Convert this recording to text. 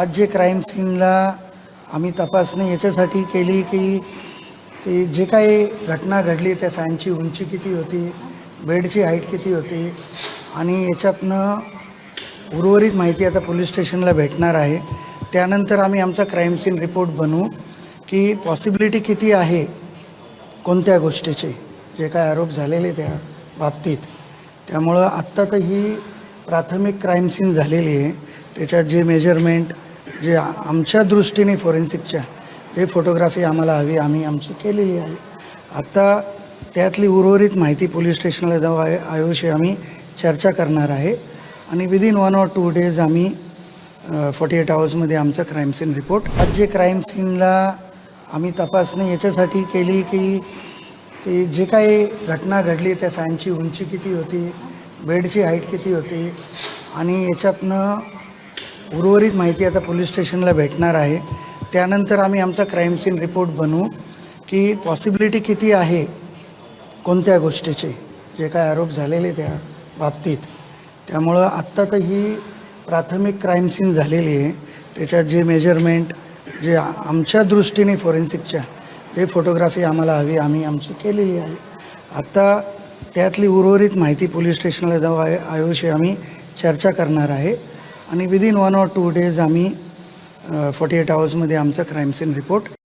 आज जे क्राईम सीनला आम्ही तपासणी याच्यासाठी केली की ते जे काही घटना घडली त्या फॅनची उंची किती होती बेडची हाईट किती होती आणि याच्यातनं उर्वरित माहिती आता पोलीस स्टेशनला भेटणार आहे. त्यानंतर आम्ही आमचा क्राईम सीन रिपोर्ट बनवू की पॉसिबिलिटी किती आहे कोणत्या गोष्टीची. जे काय आरोप झालेले त्या बाबतीत. त्यामुळं आत्ता तर ही प्राथमिक क्राईम सीन झालेली आहे. त्याच्यात जे मेजरमेंट जे आमच्या दृष्टीने फॉरेन्सिकच्या जे फोटोग्राफी आम्हाला हवी आम्ही आमची केलेली आहे. आत्ता त्यातली उर्वरित माहिती पोलीस स्टेशनला जाऊ आय आयोशी आम्ही चर्चा करणार आहे. आणि within one or two days आम्ही फॉर्टी एट आवर्समध्ये आमचा क्राईम सीन रिपोर्ट आज जे क्राईम सीनला आम्ही तपासणी याच्यासाठी केली की ते जे काही घटना घडली त्या फॅनची उंची किती होती बेडची हाईट किती होती आणि याच्यातनं उर्वरित माहिती आता पोलीस स्टेशनला भेटणार आहे. त्यानंतर आम्ही आमचा क्राईम सीन रिपोर्ट बनवू. की पॉसिबिलिटी किती आहे कोणत्या गोष्टीची? जे काय आरोप झालेले त्या बाबतीत. त्यामुळं आत्ता तर ही प्राथमिक क्राईम सीन झालेली आहे. त्याच्यात जे मेजरमेंट जे आमच्या दृष्टीने फॉरेन्सिकच्या जे फोटोग्राफी आम्हाला हवी आम्ही आमची केलेली आहे. आत्ता त्यातली उर्वरित माहिती पोलीस स्टेशनला जाऊ आय आयोशी आम्ही चर्चा करणार आहे. आणि within one or two days आम्ही फॉर्टी एट आवर्समध्ये आमचा क्राईम सीन रिपोर्ट